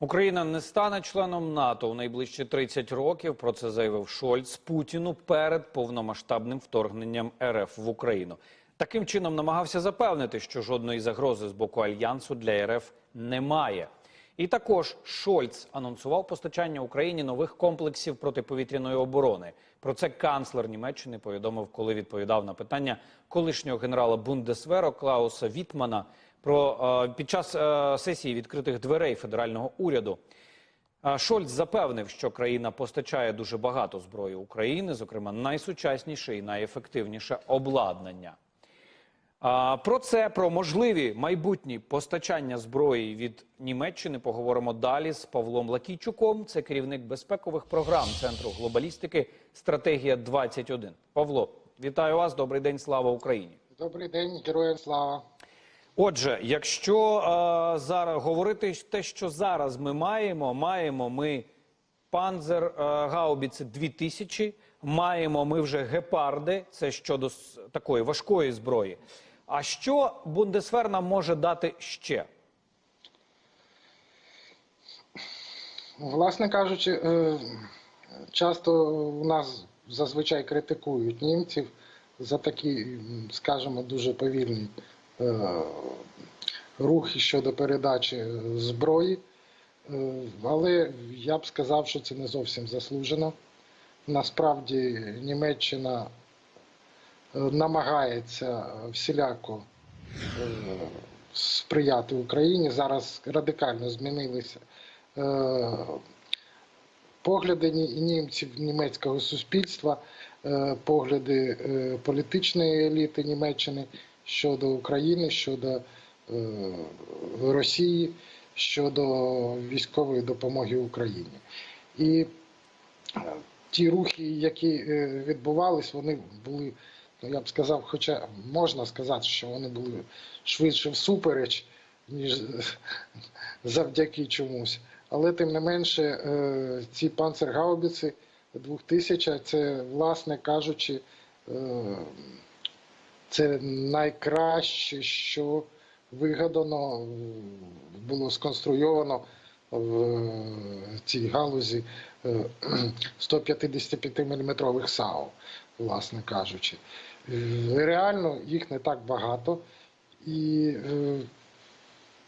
Україна не стане членом НАТО у найближчі 30 років. Про це заявив Шольц Путіну перед повномасштабним вторгненням РФ в Україну. Таким чином намагався запевнити, що жодної загрози з боку альянсу для РФ немає. І також Шольц анонсував постачання Україні нових комплексів протиповітряної оборони. Про це канцлер Німеччини повідомив, коли відповідав на питання колишнього генерала Бундесверо Клауса Вітмана про е, під час е, сесії відкритих дверей федерального уряду. Шольц запевнив, що країна постачає дуже багато зброї України, зокрема найсучасніше і найефективніше обладнання. Про це, про можливі майбутні постачання зброї від Німеччини поговоримо далі з Павлом Лакійчуком. Це керівник безпекових програм Центру глобалістики Стратегія 21 Павло, вітаю вас. Добрий день, слава Україні. Добрий день, героям слава. Отже, якщо е, зараз говорити те, що зараз ми маємо, маємо ми панзер е, гаубіці 2000, маємо ми вже гепарди, це щодо такої важкої зброї. А що Бундесвер нам може дати ще? Власне кажучи, е, часто у нас зазвичай критикують німців за такі, скажімо, дуже повільні рухи щодо передачі зброї. Е, Але я б сказав, що це не зовсім заслужено. Насправді Німеччина е, намагається всіляко е, сприяти Україні. Зараз радикально змінилися е, погляди німців, німецького суспільства, е, погляди е, політичної еліти Німеччини щодо України, щодо е, Росії, щодо військової допомоги Україні. І е, ті рухи, які е, відбувались, вони були, ну я б сказав, хоча можна сказати, що вони були швидше всупереч, ніж завдяки чомусь. Але тим не менше, ці панцергаубіці 2000 це, власне кажучи, це найкраще, що вигадано, е, було сконструйовано в цій галузі е, 155 мм САУ, власне кажучи. Е, Реально їх не так багато. І е,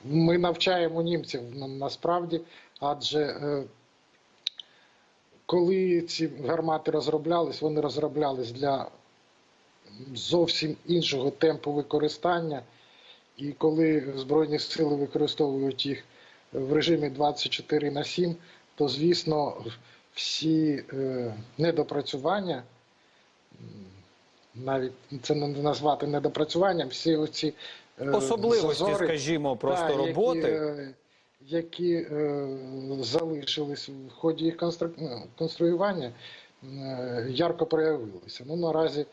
ми навчаємо німців насправді, адже е, коли ці гармати розроблялись, вони розроблялись для зовсім іншого темпу використання. І коли Збройні сили використовують їх в режимі 24 на 7, то звісно всі е, недопрацювання, навіть це не назвати недопрацюванням, всі оці е, Особливості, зазори, скажімо, просто да, роботи. Які, е, які е, залишились в ході їх ну, конструювання, е, ярко проявилися. Ну, наразі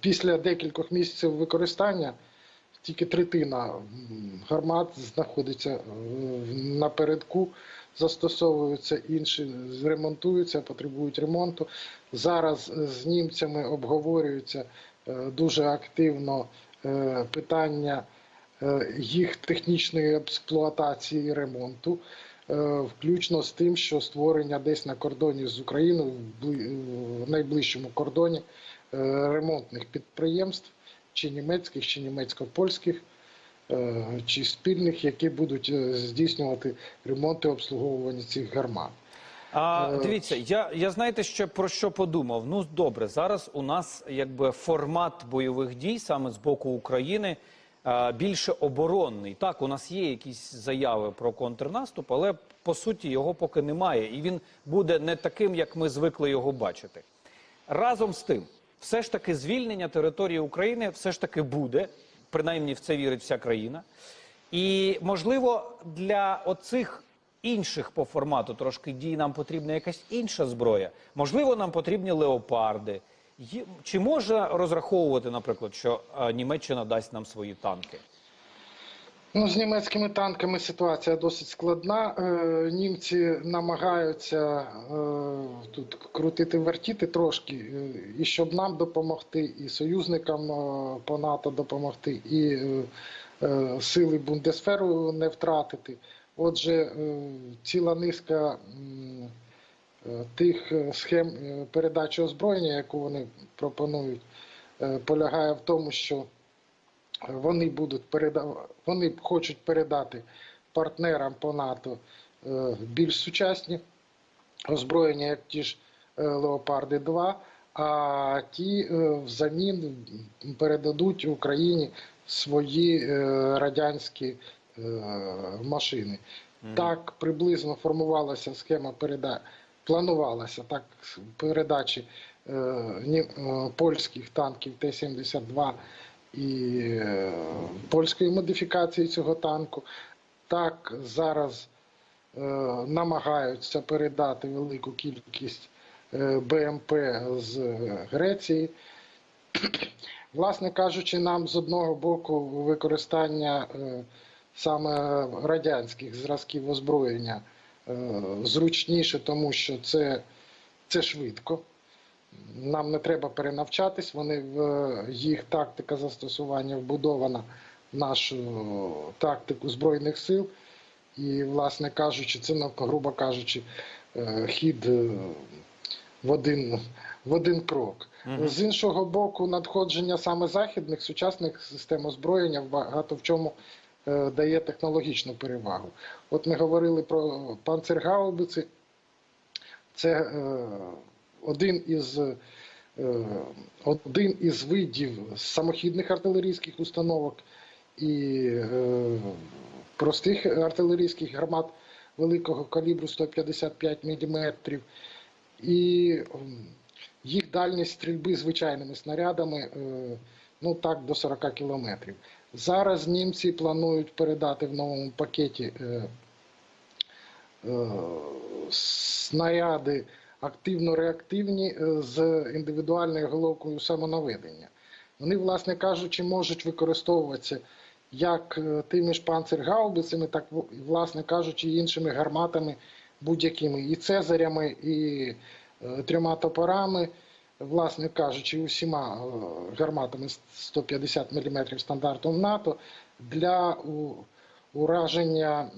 після декількох місяців використання тільки третина гармат знаходиться е, напередку, застосовуються інші, ремонтуються, потребують ремонту. Зараз з німцями обговорюється е, дуже активно е, питання е, їх технічної експлуатації і ремонту, е, включно з тим, що створення десь на кордоні з Україною, в найближчому кордоні е, ремонтних підприємств, чи німецьких, чи німецько-польських, е, чи спільних, які будуть е, здійснювати ремонт і обслуговування цих гармат. А Е, дивіться, я, я знаєте, ще про що подумав. Ну добре, зараз у нас якби формат бойових дій саме з боку України е, більше оборонний. Так, у нас є якісь заяви про контрнаступ, але по суті його поки немає, і він буде не таким, як ми звикли його бачити. Разом з тим, все ж таки звільнення території України все ж таки буде, принаймні в це вірить вся країна. І можливо для оцих інших по формату трошки дій нам потрібна якась інша зброя. Можливо, нам потрібні леопарди. Чи можна розраховувати, наприклад, що е, Німеччина дасть нам свої танки? Ну, з німецькими танками ситуація досить складна. Е, німці намагаються е, тут крутити вертіти трошки, е, і щоб нам допомогти, і союзникам е, по НАТО допомогти, і е, е, сили Бундесферу не втратити. Отже, е, ціла низка е, тих е, схем е, передачі озброєння, яку вони пропонують, е, полягає в тому, що вони будуть передав... вони хочуть передати партнерам по НАТО е, більш сучасні озброєння, як ті ж е, Леопарди 2, а ті е, взамін передадуть Україні свої е, радянські е, машини. Так приблизно формувалася схема переда... планувалася так передачі е, е, польських танків Т-72 і е, польської модифікації цього танку. Так зараз е, намагаються передати велику кількість е, БМП з Греції. Власне кажучи, нам з одного боку використання е, саме радянських зразків озброєння зручніше, тому що це, це швидко. Нам не треба перенавчатись, вони їх тактика застосування вбудована в нашу тактику Збройних сил. І, власне кажучи, це, ну, грубо кажучи, е, хід е, в один, в один крок. Мгм. З іншого боку, надходження саме західних сучасних систем озброєння багато в чому е, дає технологічну перевагу. От ми говорили про панцергаубиці. Це е, один із, е, один із видів самохідних артилерійських установок і е, простих артилерійських гармат великого калібру 155 мм. І їх дальність стрільби звичайними снарядами е, ну так до 40 кілометрів. Зараз німці планують передати в новому пакеті е, е, снаряди активно-реактивні е, з індивідуальною головкою самонаведення. Вони, власне кажучи, можуть використовуватися як е, тими ж панцергаубицями, так, в- власне кажучи, іншими гарматами будь-якими, і цезарями, і е, трьома топорами, власне кажучи, усіма е, гарматами 150 мм стандартом НАТО для ураження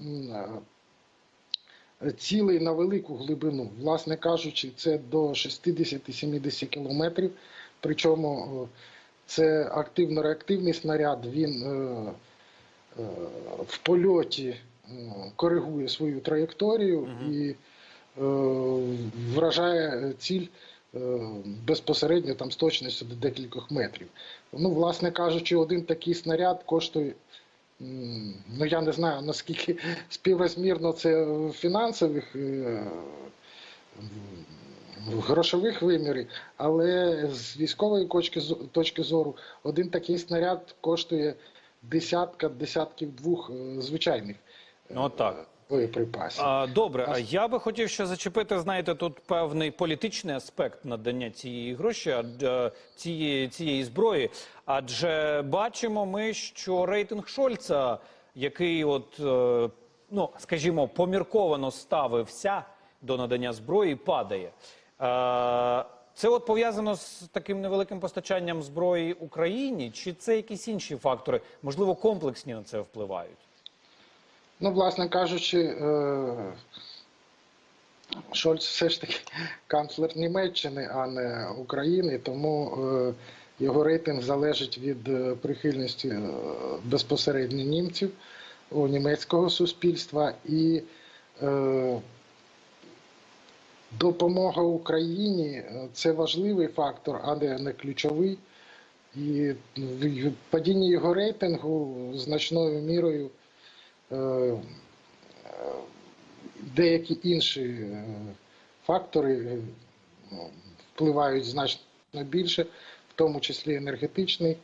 е, цілей на велику глибину. Власне кажучи, це до 60-70 кілометрів. Причому е, це активно-реактивний снаряд, він в польоті коригує свою траєкторію і вражає ціль безпосередньо там з точністю до декількох метрів. Ну, власне кажучи, один такий снаряд коштує. Ну, я не знаю, наскільки співрозмірно це в фінансових е, в грошових вимірів, але з військової точки, зору один такий снаряд коштує десятка, десятків двох е, звичайних е, Ну, так. Боєприпасів. А, добре, а я би хотів ще зачепити, знаєте, тут певний політичний аспект надання цієї гроші, цієї, цієї зброї. Адже бачимо ми, що рейтинг Шольца, який, от, е, ну, скажімо, помірковано ставився до надання зброї, падає. Е, Це от пов'язано з таким невеликим постачанням зброї Україні, чи це якісь інші фактори, можливо, комплексні на це впливають? Ну, власне кажучи, е, Шольц все ж таки канцлер Німеччини, а не України, тому е, його рейтинг залежить від е, прихильності безпосередньо німців у німецького суспільства і допомога Україні це важливий фактор, а не, ключовий. І падіння його рейтингу значною мірою деякі інші е, фактори е, ну, впливають значно більше, в тому числі енергетичний.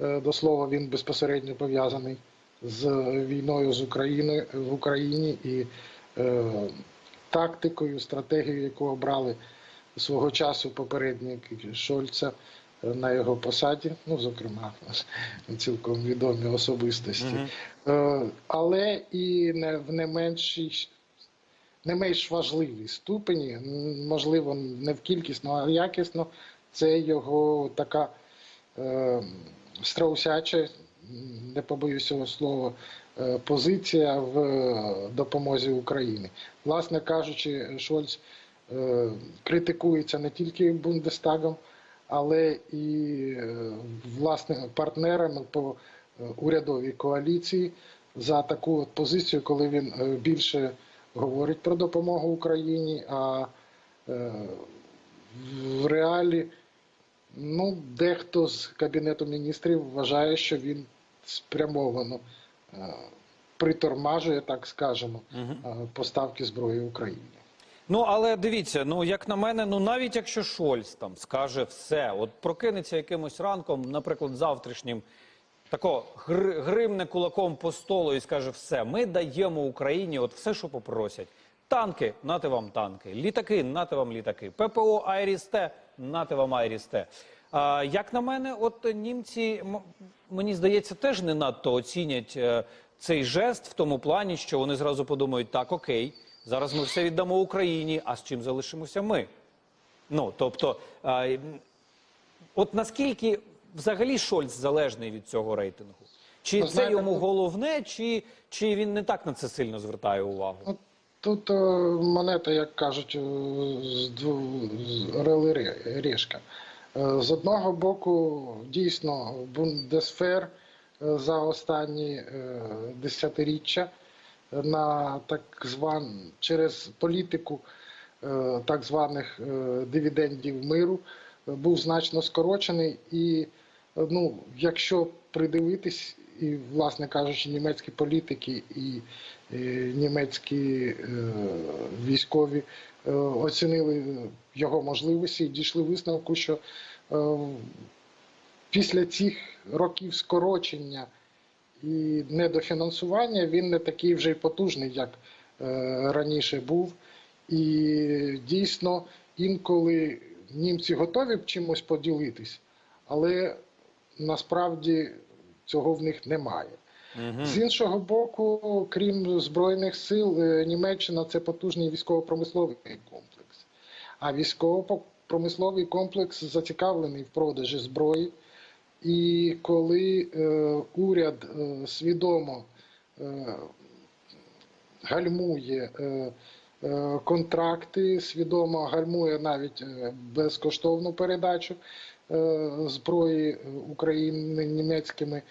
Е, До слова, він безпосередньо пов'язаний з війною з Україною в Україні і е, тактикою, стратегією, яку обрали свого часу попередники Шольца е, на його посаді, ну, зокрема, цілком відомі особистості. Е, але і не в не меншій, не менш важливій ступені, можливо, не в кількісно, а якісно, це його така е, страусяча, не побоюсь цього слова, е, позиція в е, допомозі Україні. Власне кажучи, Шольц е, критикується не тільки Бундестагом, але і е, власне партнерами по е, урядовій коаліції за таку от позицію, коли він е, більше говорить про допомогу Україні, а в реалі ну, дехто з Кабінету міністрів вважає, що він спрямовано притормажує, так скажемо, поставки зброї Україні. Ну але дивіться, ну як на мене, ну навіть якщо Шольц там скаже все, от прокинеться якимось ранком, наприклад, завтрашнім, тако гр, гримне кулаком по столу і скаже: все, ми даємо Україні от все, що попросять. Танки, нате вам танки, літаки, нате вам літаки, ППО Айрісте, нате вам Айрісте. А, як на мене, от німці, мені здається, теж не надто оцінять е, цей жест в тому плані, що вони зразу подумають, так, окей, зараз ми все віддамо Україні, а з чим залишимося ми? Ну, тобто, а, от наскільки взагалі Шольц залежний від цього рейтингу? Чи Ну, це знаєте, йому головне, чи, чи він не так на це сильно звертає увагу? Ну, Тут е, монета, як кажуть, е, з дву- з орел і ре- решка. Е, З одного боку, дійсно, Бундесфер за останні десятиріччя на так зван через політику е, так званих е, дивідендів миру е, був значно скорочений. І ну, якщо придивитись, і, власне кажучи, німецькі політики і німецькі військові оцінили його можливості і дійшли висновку, що після цих років скорочення і недофінансування він не такий вже й потужний, як е, раніше був. І дійсно інколи німці готові б чимось поділитись, але насправді цього в них немає. З іншого боку, крім збройних сил, е, Німеччина це потужний військово-промисловий комплекс. А військово-промисловий комплекс зацікавлений в продажі зброї. І коли е, уряд е, свідомо е, гальмує контракти, свідомо гальмує навіть безкоштовну передачу зброї України німецькими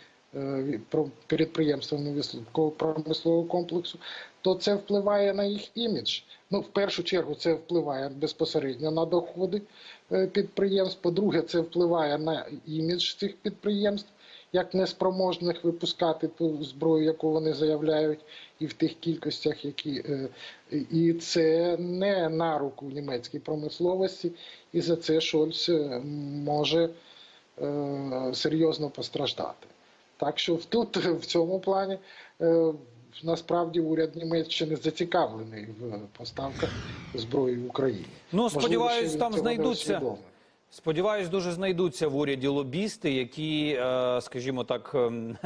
підприємствами військово-промислового комплексу, то це впливає на їх імідж. Ну, в першу чергу, це впливає безпосередньо на доходи підприємств. По-друге, це впливає на імідж цих підприємств, як неспроможних випускати ту зброю, яку вони заявляють, і в тих кількостях, які е, і це не на руку німецькій промисловості, і за це Шольц е, може е, серйозно постраждати. Так що тут в цьому плані е, насправді уряд Німеччини зацікавлений в поставках зброї в Україні. Ну, сподіваюсь, там знайдуться. Сподіваюсь, дуже знайдуться в уряді лобісти, які, е, скажімо так, ем,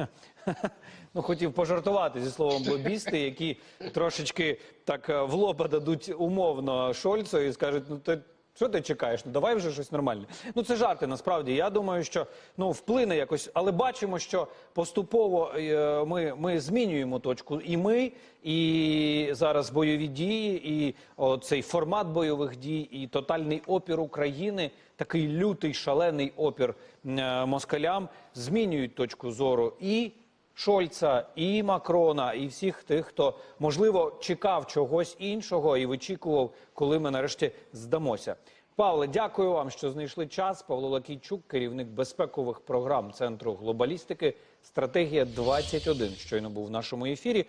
ну хотів пожартувати зі словом лобісти, які трошечки так е, в лоба дадуть умовно Шольцу і скажуть, ну ти. Що ти чекаєш? Ну давай вже щось нормальне. Ну це жарти насправді. Я думаю, що ну вплине якось, але бачимо, що поступово е, ми, ми змінюємо точку. І ми, і зараз бойові дії, і цей формат бойових дій, і тотальний опір України, такий лютий, шалений опір е, москалям, змінюють точку зору і Шольца, і Макрона, і всіх тих, хто можливо чекав чогось іншого і вичікував, коли ми нарешті здамося. Павле, дякую вам, що знайшли час. Павло Лакійчук, керівник безпекових програм Центру глобалістики. Стратегія 21 щойно був в нашому ефірі.